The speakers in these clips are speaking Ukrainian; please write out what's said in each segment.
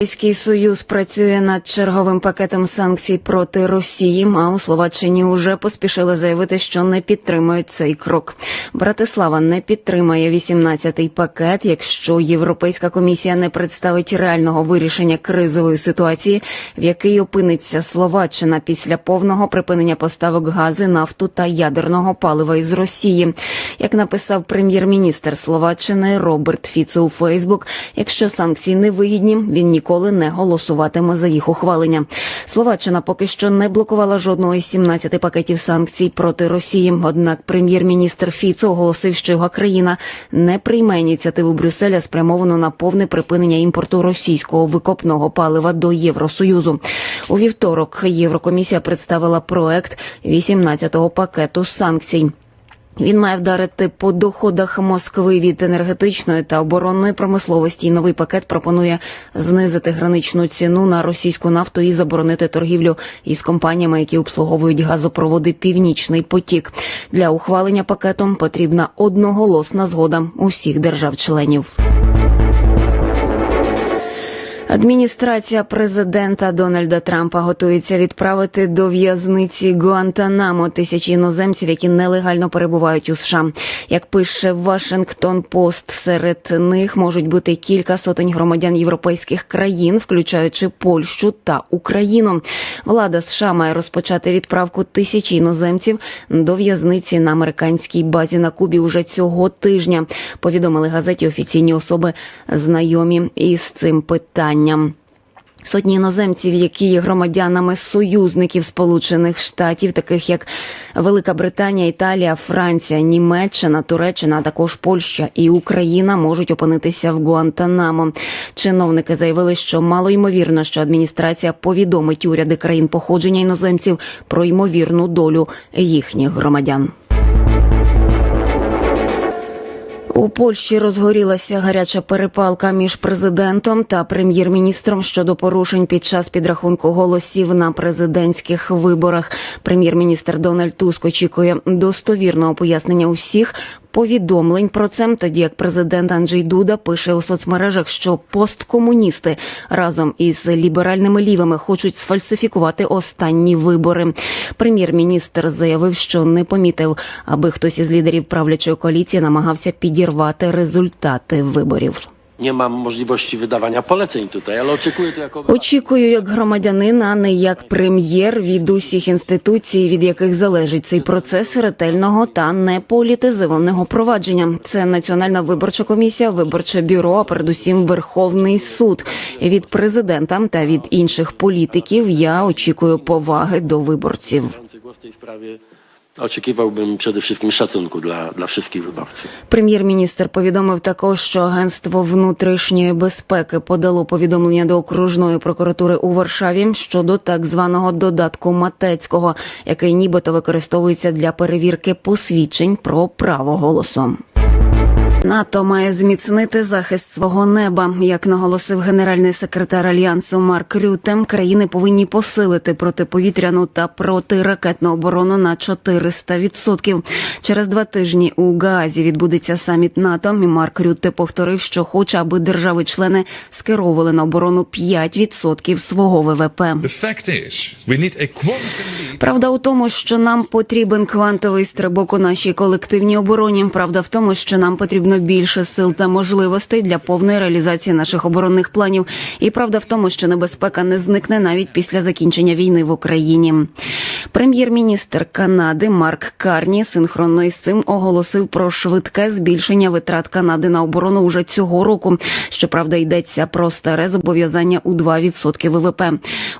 Європейський союз працює над черговим пакетом санкцій проти Росії. А у Словаччині уже поспішили заявити, що не підтримують цей крок. Братислава не підтримає 18-й пакет, якщо Європейська комісія не представить реального вирішення кризової ситуації, в якій опиниться Словаччина після повного припинення поставок гази, нафту та ядерного палива із Росії. Як написав прем'єр-міністр Словаччини Роберт Фіцо у Фейсбук, якщо санкції не вигідні, він ніколи не голосуватиме за їх ухвалення. Словаччина поки що не блокувала жодного із 17 пакетів санкцій проти Росії. Однак прем'єр-міністр Фіцо оголосив, що його країна не прийме ініціативу Брюсселя, спрямовану на повне припинення імпорту російського викопного палива до Євросоюзу. У вівторок Єврокомісія представила проект 18-го пакету санкцій. Він має вдарити по доходах Москви від енергетичної та оборонної промисловості. І новий пакет пропонує знизити граничну ціну на російську нафту і заборонити торгівлю із компаніями, які обслуговують газопроводи Північний потік. Для ухвалення пакетом потрібна одноголосна згода усіх держав-членів. Адміністрація президента Дональда Трампа готується відправити до в'язниці Гуантанамо тисячі іноземців, які нелегально перебувають у США. Як пише Вашингтон Пост, серед них можуть бути кілька сотень громадян європейських країн, включаючи Польщу та Україну. Влада США має розпочати відправку тисячі іноземців до в'язниці на американській базі на Кубі уже цього тижня. Повідомили газеті офіційні особи знайомі із цим питанням. Сотні іноземців, які є громадянами союзників Сполучених Штатів, таких як Велика Британія, Італія, Франція, Німеччина, Туреччина, а також Польща і Україна, можуть опинитися в Гуантанамо. Чиновники заявили, що мало ймовірно, що адміністрація повідомить уряди країн походження іноземців про ймовірну долю їхніх громадян. У Польщі розгорілася гаряча перепалка між президентом та прем'єр-міністром щодо порушень під час підрахунку голосів на президентських виборах. Прем'єр-міністр Дональд Туск очікує достовірного пояснення усіх повідомлень про це, тоді як президент Анджей Дуда пише у соцмережах, що посткомуністи разом із ліберальними лівими хочуть сфальсифікувати останні вибори. Прем'єр-міністр заявив, що не помітив, аби хтось із лідерів правлячої коаліції намагався підірвати результати виборів. Nie mam możliwości wydawania poleceń tutaj, ale oczekuję to jako Очікую як громадянин, а не як прем'єр від усіх інституцій, від яких залежить цей процес ретельного та неполітизованого провадження. Це Національна виборча комісія, виборче бюро, а передусім Верховний суд. Від президента та від інших політиків я очікую поваги до виборців. Zabierający би всім tej для для всіх wyborców. Прем'єр-міністр повідомив також, що агентство внутрішньої безпеки подало повідомлення до окружної прокуратури у Варшаві щодо так званого додатку Матецького, який нібито використовується для перевірки посвідчень про право голосу. НАТО має зміцнити захист свого неба. Як наголосив генеральний секретар альянсу Марк Рютем, країни повинні посилити протиповітряну та протиракетну оборону на 400%. Через два тижні у Гаазі відбудеться саміт НАТО. І Марк Рютте повторив, що хоче, аби держави-члени скеровували на оборону 5% свого ВВП. Правда у тому, що нам потрібен квантовий стрибок у нашій колективній обороні. Правда в тому, що нам потрібно більше сил та можливостей для повної реалізації наших оборонних планів. І правда в тому, що небезпека не зникне навіть після закінчення війни в Україні. Прем'єр-міністр Канади Марк Карні синхронно із цим оголосив про швидке збільшення витрат Канади на оборону уже цього року. Щоправда, йдеться про старе зобов'язання у 2% ВВП.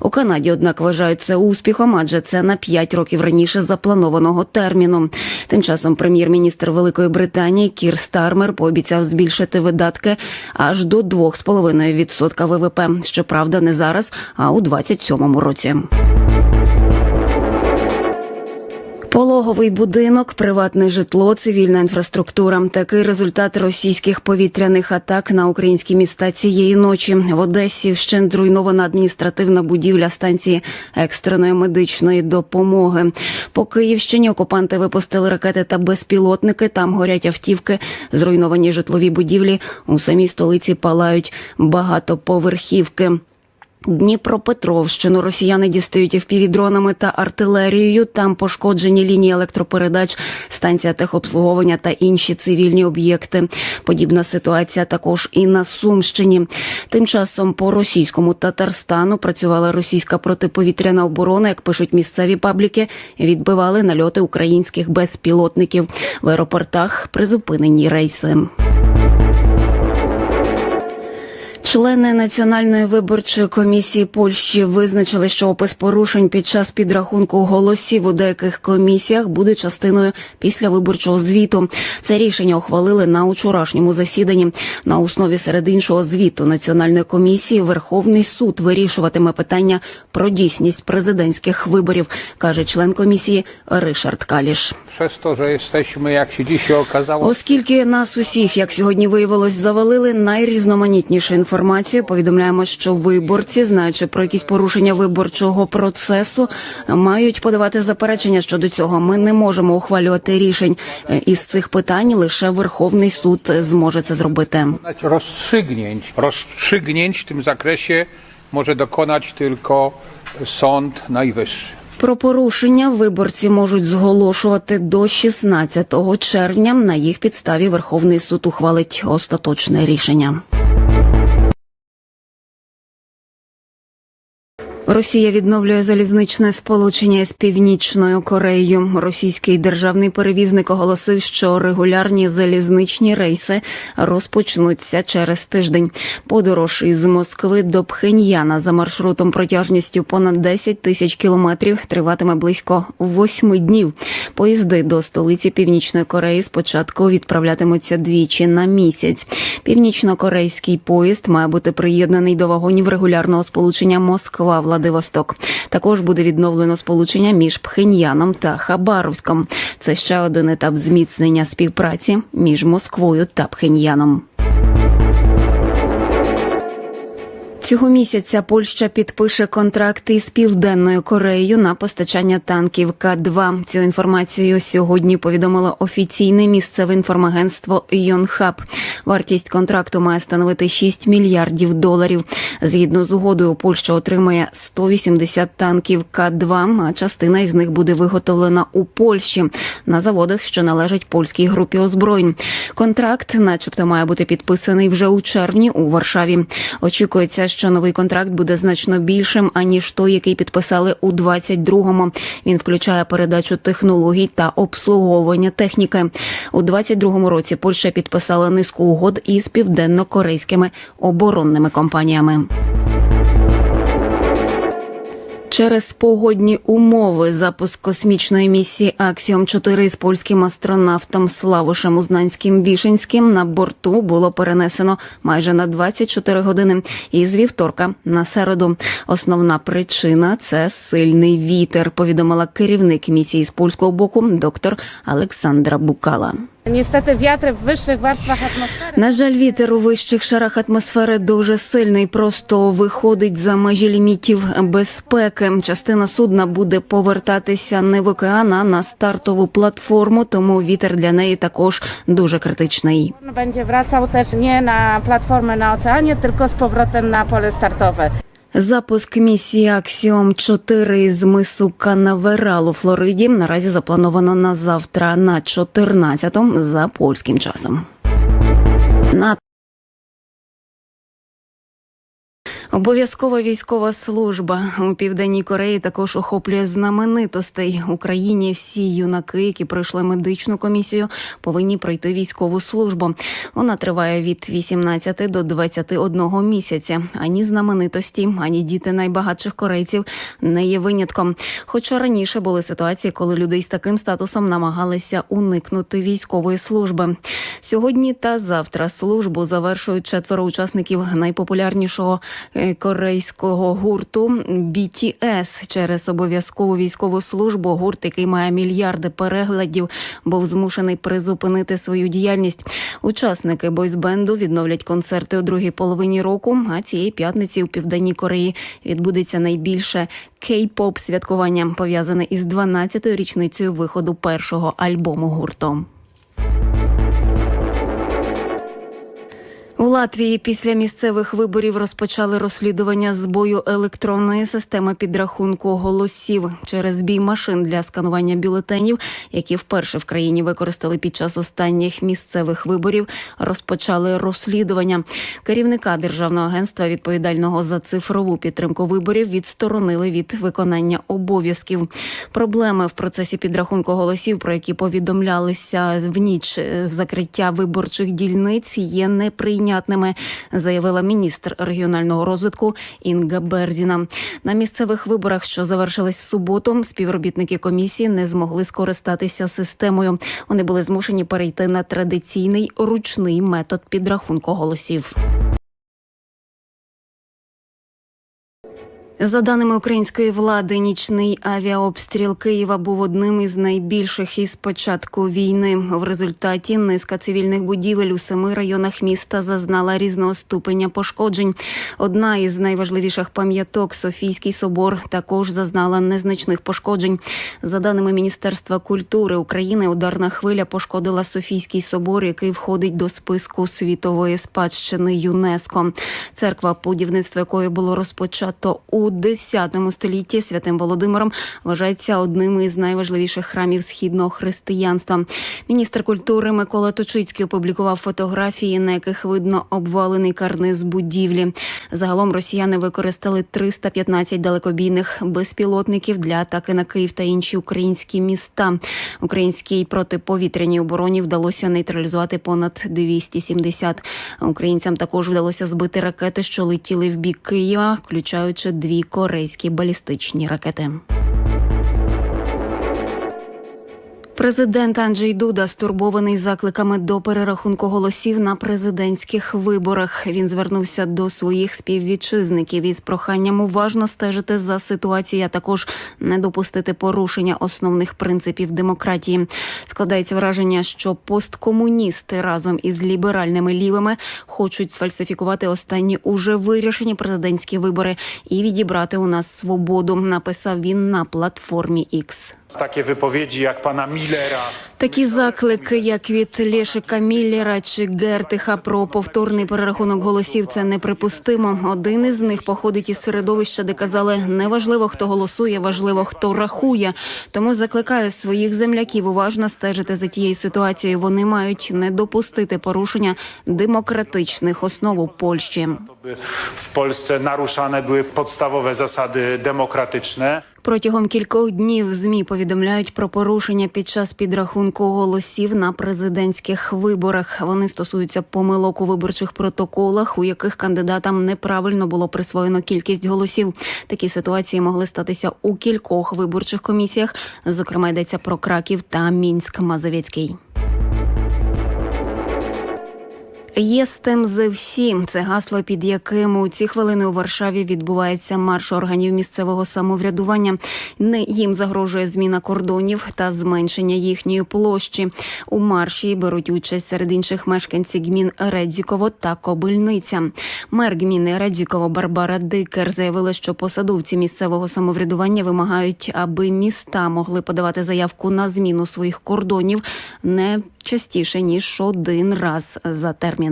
У Канаді, однак, вважають це успіхом, адже це на 5 років раніше запланованого терміну. Тим часом прем'єр-міністр Великої Британії Кір Стармер пообіцяв збільшити видатки аж до 2,5% ВВП. Щоправда, не зараз, а у 27-му році. Пологовий будинок, приватне житло, цивільна інфраструктура. Такий результат російських повітряних атак на українські міста цієї ночі. В Одесі вщент зруйнована адміністративна будівля станції екстреної медичної допомоги. По Київщині окупанти випустили ракети та безпілотники. Там горять автівки, зруйновані житлові будівлі. У самій столиці палають багатоповерхівки. Дніпропетровщину росіяни дістають впівдронами та артилерією. Там пошкоджені лінії електропередач, станція техобслуговування та інші цивільні об'єкти. Подібна ситуація також і на Сумщині. Тим часом по російському Татарстану працювала російська протиповітряна оборона. Як пишуть місцеві пабліки, відбивали нальоти українських безпілотників в аеропортах. Призупинені рейси. Члени національної виборчої комісії Польщі визначили, що опис порушень під час підрахунку голосів у деяких комісіях буде частиною після виборчого звіту. Це рішення ухвалили на учорашньому засіданні. На основі серед іншого звіту національної комісії Верховний суд вирішуватиме питання про дійсність президентських виборів, каже член комісії Ришард Каліш. Оскільки нас усіх, як сьогодні виявилось, завалили найрізноманітнішу інформацію, повідомляємо, що виборці, знаючи про якісь порушення виборчого процесу, мають подавати заперечення щодо цього. Ми не можемо ухвалювати рішень е, із цих питань. Лише Верховний суд зможе це зробити. dokonać rozstrzygnięć. Rozstrzygnięć w tym zakresie może dokonać tylko Sąd Про порушення виборці можуть зголошувати до 16 червня. На їх підставі Верховний суд ухвалить остаточне рішення. Росія відновлює залізничне сполучення з північною Кореєю. Російський державний перевізник оголосив, що регулярні залізничні рейси розпочнуться через тиждень. Подорож із Москви до Пхеньяна за маршрутом протяжністю понад 10 тисяч кілометрів триватиме близько восьми днів. Поїзди до столиці Північної Кореї спочатку відправлятимуться двічі на місяць. Північно-корейський поїзд має бути приєднаний до вагонів регулярного сполучення Москва Владивосток. Також буде відновлено сполучення між Пхеньяном та Хабаровськом. Це ще один етап зміцнення співпраці між Москвою та Пхеньяном. Цього місяця Польща підпише контракти із південною Кореєю на постачання танків К-2. Цю інформацію сьогодні повідомило офіційне місцеве інформагентство Йонхаб. Вартість контракту має становити 6 мільярдів доларів. Згідно з угодою, Польща отримає 180 танків К-2, а частина із них буде виготовлена у Польщі на заводах, що належать польській групі озброєнь. Контракт, начебто, має бути підписаний вже у червні у Варшаві. Очікується, що новий контракт буде значно більшим аніж той, який підписали у 22-му. Він включає передачу технологій та обслуговування техніки. У 22-му році Польща підписала низку угод із південно-корейськими оборонними компаніями. Через погодні умови запуск космічної місії Аксіом 4 з польським астронавтом Славушем Узнанським Вішинським на борту було перенесено майже на 24 години із вівторка на середу. Основна причина це сильний вітер. Повідомила керівник місії з польського боку доктор Олександра Букала. Niestety wiatry w wyższych warstwach atmosfery На жаль, вітер у вищих шарах атмосфери дуже сильний, просто виходить за межі лімітів безпеки. Частина судна буде повертатися не в океан, а на стартову платформу, тому вітер для неї також дуже критичний. będzie wracał też nie na platformę na oceanie, tylko z powrotem na pole startowe. Запуск місії Аксіом 4 з мису Канаверал у Флориді наразі заплановано на завтра на 14-му за польським часом. Обов'язкова військова служба у південній Кореї також охоплює знаменитостей. Україні всі юнаки, які пройшли медичну комісію, повинні пройти військову службу. Вона триває від 18 до 21 місяця. Ані знаменитості, ані діти найбагатших корейців не є винятком. Хоча раніше були ситуації, коли людей з таким статусом намагалися уникнути військової служби. Сьогодні та завтра службу завершують четверо учасників найпопулярнішого корейського гурту BTS через обов'язкову військову службу. Гурт, який має мільярди переглядів, був змушений призупинити свою діяльність. Учасники бойсбенду відновлять концерти у другій половині року. А цієї п'ятниці у південній Кореї відбудеться найбільше кей-поп святкування, пов'язане із 12-ю річницею виходу першого альбому гурту. Латвії після місцевих виборів розпочали розслідування збою електронної системи підрахунку голосів через збій машин для сканування бюлетенів, які вперше в країні використали під час останніх місцевих виборів. Розпочали розслідування. Керівника державного агентства, відповідального за цифрову підтримку виборів, відсторонили від виконання обов'язків. Проблеми в процесі підрахунку голосів, про які повідомлялися в ніч е, закриття виборчих дільниць, є неприйнятними, заявила міністр регіонального розвитку Інга Берзіна. На місцевих виборах, що завершились в суботу, співробітники комісії не змогли скористатися системою. Вони були змушені перейти на традиційний ручний метод підрахунку голосів. За даними української влади, нічний авіаобстріл Києва був одним із найбільших із початку війни. В результаті низка цивільних будівель у семи районах міста зазнала різного ступеня пошкоджень. Одна із найважливіших пам'яток Софійський собор також зазнала незначних пошкоджень. За даними Міністерства культури України, ударна хвиля пошкодила Софійський собор, який входить до списку світової спадщини ЮНЕСКо. Церква, будівництво якої було розпочато у 10 столітті святим Володимиром, вважається одним із найважливіших храмів східного християнства. Міністр культури Микола Точицький опублікував фотографії, на яких видно обвалений карниз будівлі. Загалом росіяни використали 315 далекобійних безпілотників для атаки на Київ та інші українські міста. Українській протиповітряній обороні вдалося нейтралізувати понад 270. Українцям також вдалося збити ракети, що летіли в бік Києва, включаючи дві корейські балістичні ракети. Президент Анджей Дуда стурбований закликами до перерахунку голосів на президентських виборах. Він звернувся до своїх співвітчизників із проханням уважно стежити за ситуацією, а також не допустити порушення основних принципів демократії. Складається враження, що посткомуністи разом із ліберальними лівими хочуть сфальсифікувати останні уже вирішені президентські вибори і відібрати у нас свободу. Написав він на платформі X. Takie wypowiedzi jak pana Millera, Такі заклики, як від Лєшика Міллера чи Гертиха про повторний перерахунок голосів, це неприпустимо. Один із них походить із середовища, де казали, неважливо, хто голосує, важливо, хто рахує. Тому закликаю своїх земляків уважно стежити за тією ситуацією. Вони мають не допустити порушення демократичних основ у Польщі. w Polsce naruszane były podstawowe zasady demokratyczne. Протягом кількох днів змі повідомляють про порушення під час підрахунку голосів на президентських виборах. Вони стосуються помилок у виборчих протоколах, у яких кандидатам неправильно було присвоєно кількість голосів. Такі ситуації могли статися у кількох виборчих комісіях. Зокрема, йдеться про Краків та Мінськ Мазовецький. Єстем зе всі це гасло, під яким у ці хвилини у Варшаві відбувається марш органів місцевого самоврядування. Не їм загрожує зміна кордонів та зменшення їхньої площі. У марші беруть участь серед інших мешканці гмін Редзіково та Кобильниця. Мер гміни Редзіково Барбара Дикер заявила, що посадовці місцевого самоврядування вимагають, аби міста могли подавати заявку на зміну своїх кордонів не частіше ніж один раз за термін.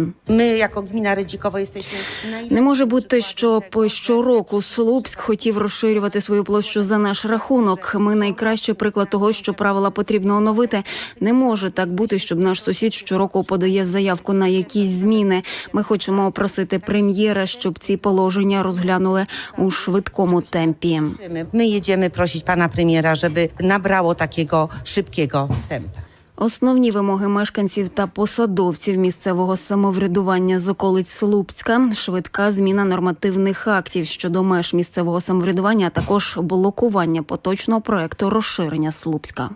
Jako gmina Rydzikowo jesteśmy naj... Не може бути, щоб щороку Слупськ хотів розширювати свою площу за наш рахунок. Ми найкращий приклад того, що правила потрібно оновити. Не може так бути, щоб наш сусід щороку подає заявку на якісь зміни. Ми хочемо просити прем'єра, щоб ці положення розглянули у швидкому темпі. My jedziemy prosić pana premiera, żeby nabrało takiego szybkiego tempa. Основні вимоги мешканців та посадовців місцевого самоврядування з околиць Слупська, швидка зміна нормативних актів щодо меж місцевого самоврядування, а також блокування поточного проекту розширення Слупська.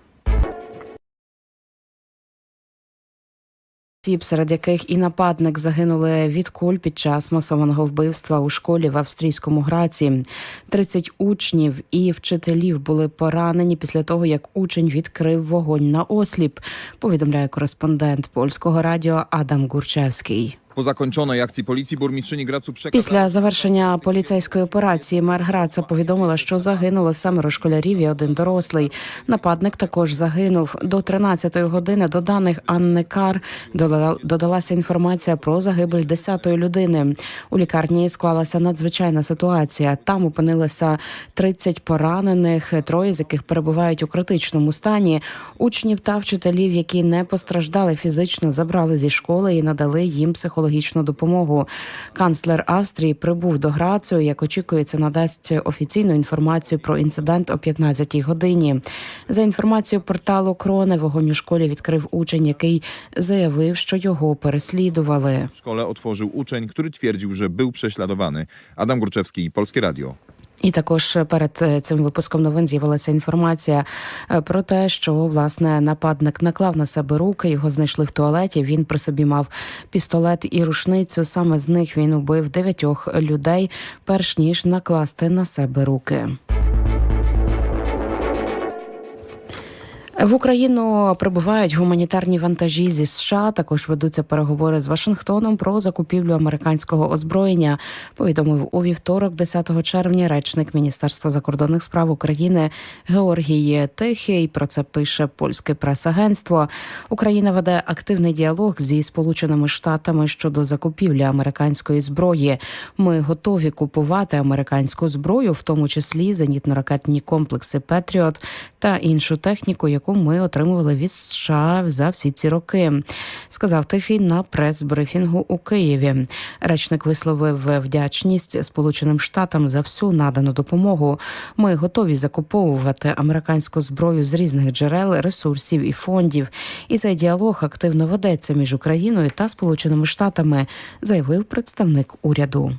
Осіб, серед яких і нападник загинули від куль під час масованого вбивства у школі в австрійському Граці. 30 учнів і вчителів були поранені після того, як учень відкрив вогонь на осліп. Повідомляє кореспондент польського радіо Адам Гурчевський. Akcji policji burmistrzyni Gracu przekazała... Після завершення поліцейської операції мер Граца повідомила, що загинуло семеро школярів і один дорослий. Нападник також загинув до 13-ї години. До даних Анни Кар додалася інформація про загибель 10-ї людини. У лікарні склалася надзвичайна ситуація. Там опинилося 30 поранених, троє з яких перебувають у критичному стані. Учнів та вчителів, які не постраждали фізично, забрали зі школи і надали їм психологічну допомогу. Канцлер Австрії прибув до Грацію, як очікується, надасть офіційну інформацію про інцидент о 15-й годині. За інформацією порталу Кроне, вогонь у школі відкрив учень, який заявив, що його переслідували. Школа szkole учень, який твердив, що був переслідуваний. Адам Гурчевський, Польське Radio. І також перед е, цим випуском новин з'явилася інформація е, про те, що власне нападник наклав на себе руки. Його знайшли в туалеті. Він при собі мав пістолет і рушницю. Саме з них він убив дев'ятьох людей, перш ніж накласти на себе руки. В Україну прибувають гуманітарні вантажі зі США. Також ведуться переговори з Вашингтоном про закупівлю американського озброєння. Повідомив у вівторок, 10 червня, речник Міністерства закордонних справ України Георгій Тихий. Про це пише польське прес-агентство. Україна веде активний діалог зі Сполученими Штатами щодо закупівлі американської зброї. Ми готові купувати американську зброю, в тому числі зенітно-ракетні комплекси Петріот та іншу техніку, яку ми отримували від США за всі ці роки, сказав Тихий на прес-брифінгу у Києві. Речник висловив вдячність Сполученим Штатам за всю надану допомогу. Ми готові закуповувати американську зброю з різних джерел, ресурсів і фондів. І цей діалог активно ведеться між Україною та Сполученими Штатами, заявив представник уряду.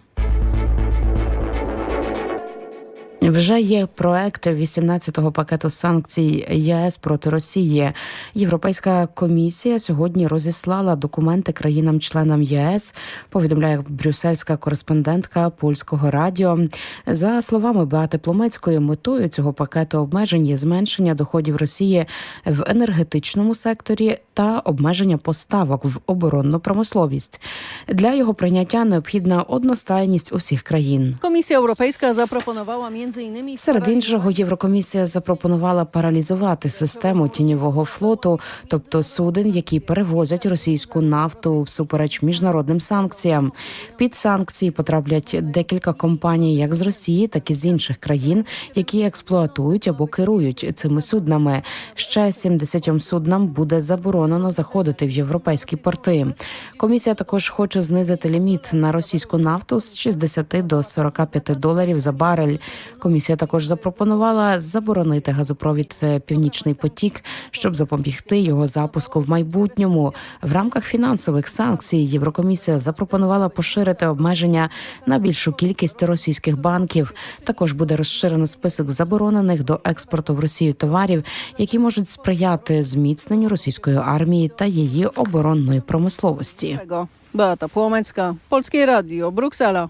Вже є проект 18-го пакету санкцій ЄС проти Росії. Європейська комісія сьогодні розіслала документи країнам-членам ЄС. Повідомляє брюссельська кореспондентка польського радіо. За словами Беати Пломецької, метою цього пакету обмежень є зменшення доходів Росії в енергетичному секторі та обмеження поставок в оборонну промисловість. Для його прийняття необхідна одностайність усіх країн. Europejska zaproponowała między innymi Серед іншого, Єврокомісія запропонувала паралізувати систему тіньового флоту, тобто суден, які перевозять російську нафту всупереч міжнародним санкціям. Під санкції потраплять декілька компаній, як з Росії, так і з інших країн, які експлуатують або керують цими суднами. Ще 70 суднам буде заборонено заходити в європейські порти. Комісія також хоче знизити ліміт на російську нафту з 60 до 45 доларів за барель. Комісія також запропонувала заборонити газопровід е, Північний потік, щоб запобігти його запуску в майбутньому. В рамках фінансових санкцій Єврокомісія запропонувала поширити обмеження на більшу кількість російських банків. Також буде розширено список заборонених до експорту в Росію товарів, які можуть сприяти зміцненню російської армії та її оборонної промисловості. Beata Płomecka, Polskie Radio, Bruksela.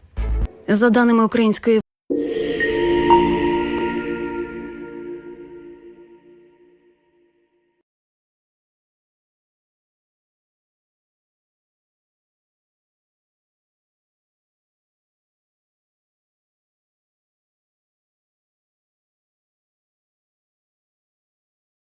За даними української